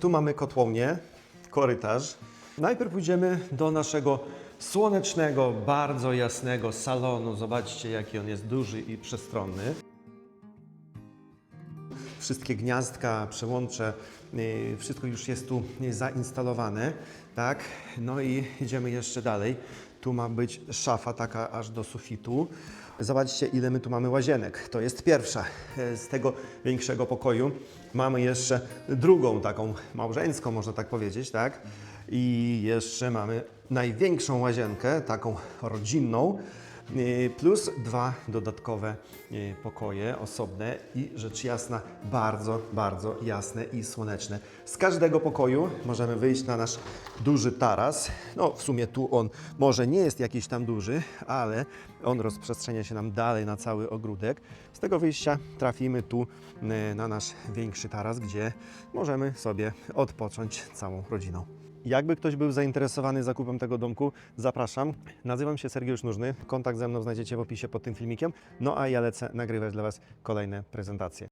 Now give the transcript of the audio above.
Tu mamy kotłownię, korytarz. Najpierw pójdziemy do naszego słonecznego, bardzo jasnego salonu. Zobaczcie, jaki on jest duży i przestronny. Wszystkie gniazdka, przełącze, yy, wszystko już jest tu yy, zainstalowane, tak? No i idziemy jeszcze dalej. Tu ma być szafa taka aż do sufitu. Zobaczcie, ile my tu mamy łazienek. To jest pierwsza. E, Z tego większego pokoju mamy jeszcze drugą, taką małżeńską, można tak powiedzieć, tak? I jeszcze mamy największą łazienkę, taką rodzinną. Yy, plus dwa dodatkowe yy, pokoje osobne i rzecz jasna bardzo, bardzo jasne i słoneczne. Z każdego pokoju możemy wyjść na nasz duży taras. No w sumie tu on może nie jest jakiś tam duży, ale on rozprzestrzenia się nam dalej na cały ogródek. Z tego wyjścia trafimy tu yy, na nasz większy taras, gdzie możemy sobie odpocząć całą rodziną. Jakby ktoś był zainteresowany zakupem tego domku, zapraszam. Nazywam się Sergiusz Nóżny. Kontakt ze mną znajdziecie w opisie pod tym filmikiem. No a ja lecę nagrywać dla Was kolejne prezentacje.